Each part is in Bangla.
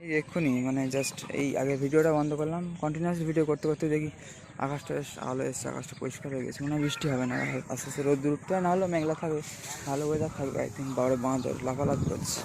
এই এক্ষুনি মানে জাস্ট এই আগে ভিডিওটা বন্ধ করলাম কন্টিনিউস ভিডিও করতে করতে দেখি আকাশটা আলো এসছে, আকাশটা পরিষ্কার হয়ে গেছে, মনে হয় বৃষ্টি হবে না। আস্তে আস্তে রোদ উঠতে না হলেও মেঘলা থাকবে, ভালো ওয়েদার থাকবে আই থিঙ্ক বাড়ে বাঁধ, লাফালাফ করছে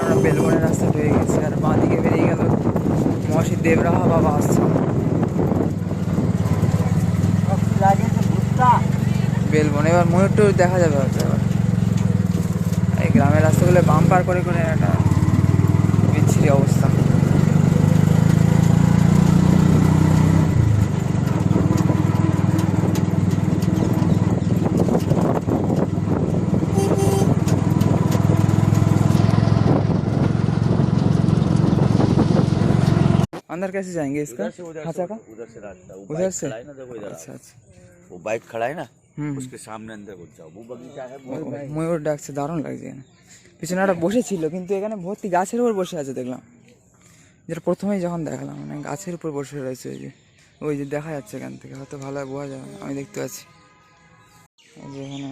আমরা বেলবনের রাস্তা পেয়ে গেছি আর বাঁ দিকে বেরিয়ে গেল মহর্ষি দেবরাহা বাবা আসছে। বেলবন, এবার ময়ূর টয়ূর দেখা যাবে হয়তো এবার। এই গ্রামের রাস্তাগুলো বাম্পার করে করে একটা বিচ্ছিরি অবস্থা। अंदर कैसे जाएंगे इसका उधर से उधर खाचा से का उधर से रास्ता वो उधर बाइक से? खड़ा है ना देखो इधर अच्छा आओ। अच्छा वो बाइक खड़ा है ना হুম उसके सामने अंदर घुस जाओ वो बगीचा है वो ও- ময়ূর ডাকছে দারুণ লাগছে এখানে পিছনে একটা বসেছিল কিন্তু এখানে ভর্তি গাছের উপর বসে আছে দেখলাম যেটা প্রথমেই যখন দেখলাম মানে গাছের উপর বসে রয়েছে ওই যে ওই যে দেখা যাচ্ছে এখান থেকে হয়তো ভালো বোঝা যাবে না, আমি দেখতে পাচ্ছি এই যে এখানে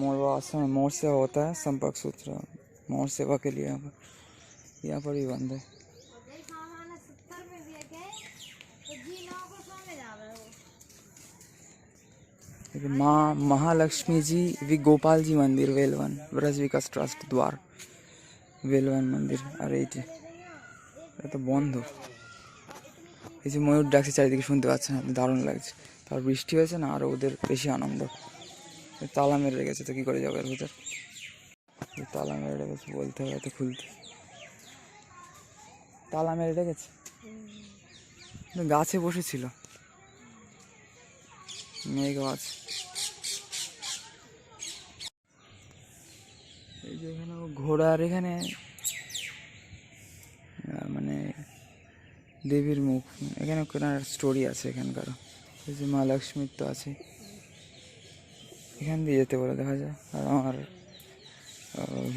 मोर आश्रम में मोर सेवा होता है संपर्क सूत्र मोर सेवा के लिए यहाँ पर यहाँ पर भी बंद है माँ महालक्ष्मी जी वि गोपाल जी मंदिर वेलवन ब्रज विकास ट्रस्ट द्वार वेलवन मंदिर আর এই যে এটা তো বন্ধ এই যে ময়ূর ডাকছে চারিদিকে শুনতে পাচ্ছে না দারুণ লাগছে তার বৃষ্টি হয়েছে না আরও ওদের বেশি আনন্দ এই তালা মেরে রেখেছে তো কী করে যাবে এর ভিতর এই তালা মেরে রেখেছে বলতে হবে তো খুলতে তালা মেরে রেখেছে কিন্তু গাছে বসেছিল মেঘ আছে। এই যে এখানে ঘোড়ার এখানে মানে দেবীর মুখ। এখানে কোনো স্টোরি আছে এখানকার এই যে মা লক্ষ্মীর তো আছে। এখান দিয়ে যেতে বলে দেখা যায় আর আমার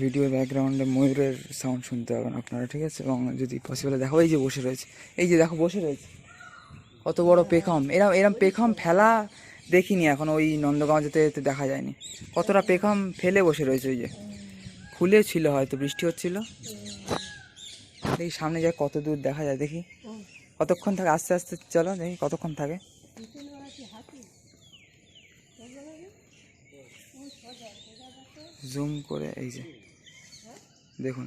ভিডিও ব্যাকগ্রাউন্ডে ময়ূরের সাউন্ড শুনতে পাবেন আপনারা, ঠিক আছে? এবং যদি পসিবল দেখো, এই যে বসে রয়েছে। এই যে দেখো, বসে রয়েছে। কত বড় পেখম। এরম এরম পেখম ফেলা দেখিনি এখন, ওই নন্দগাঁও যেতে যেতে দেখা যায়নি। কতটা পেখম ফেলে বসে রয়েছে ওই যে। খুলে ছিল হয়তো, বৃষ্টি হচ্ছিল। দেখি সামনে যায় কত দূর দেখা যায়, দেখি। কতক্ষণ থাকে, আস্তে আস্তে চলো, দেখি কতক্ষণ থাকে। জুম করে এই যে, দেখুন।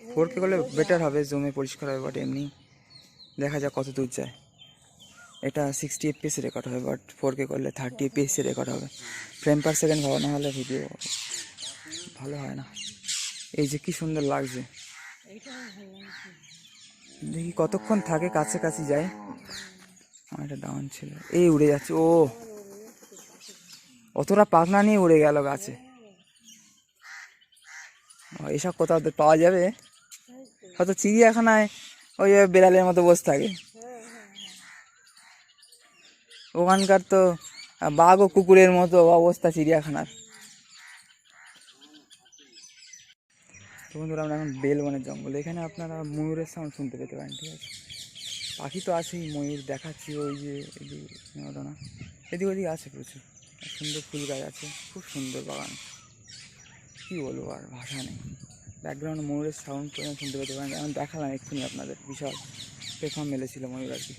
ফোর কে করলে বেটার হবে জুমে পরিষ্কার হবে বাট এমনি দেখা যাক কত দূর যায়। এটা সিক্সটি এফপিএসি রেকর্ড হবে বাট ফোর কে করলে থার্টি এফপিএসি রেকর্ড হবে। ফ্রেম পার সেকেন্ড ভালো না হলে ভিডিও ভালো হয় না। এই যে কি সুন্দর লাগছে। দেখি কতক্ষণ থাকে, কাছাকাছি যায়। আমার একটা ডাউন ছিল। এই উড়ে যাচ্ছে, ও। অতটা পাখনা নিয়ে উড়ে গেল গাছে। এসব কোথাও পাওয়া যাবে। হয়তো চিড়িয়াখানায় ওই বেড়ালের মতো বসে থাকে। ওখানকার তো বাঘ ও কুকুরের মতো অবস্থা চিড়িয়াখানার। বন্ধুরা, আমরা এখন বেলবনের জঙ্গল। এখানে আপনারা ময়ূরের সাউন্ড শুনতে পেতে পারেন, ঠিক আছে? পাখি তো আছেই, ময়ূর দেখাচ্ছি, ওই যে ঘটনা এদিক ওদিক আছে প্রচুর। সুন্দর ফুল গাছ আছে, খুব সুন্দর বাগান। কী বলব আর, ভাষা নেই। ব্যাকগ্রাউন্ড ময়ূরের সাউন্ড শুনতে পেতে পারেন। এখন দেখালাম এক্ষুনি আপনাদের, বিশাল পেখম মেলেছিল ময়ূর আর কি।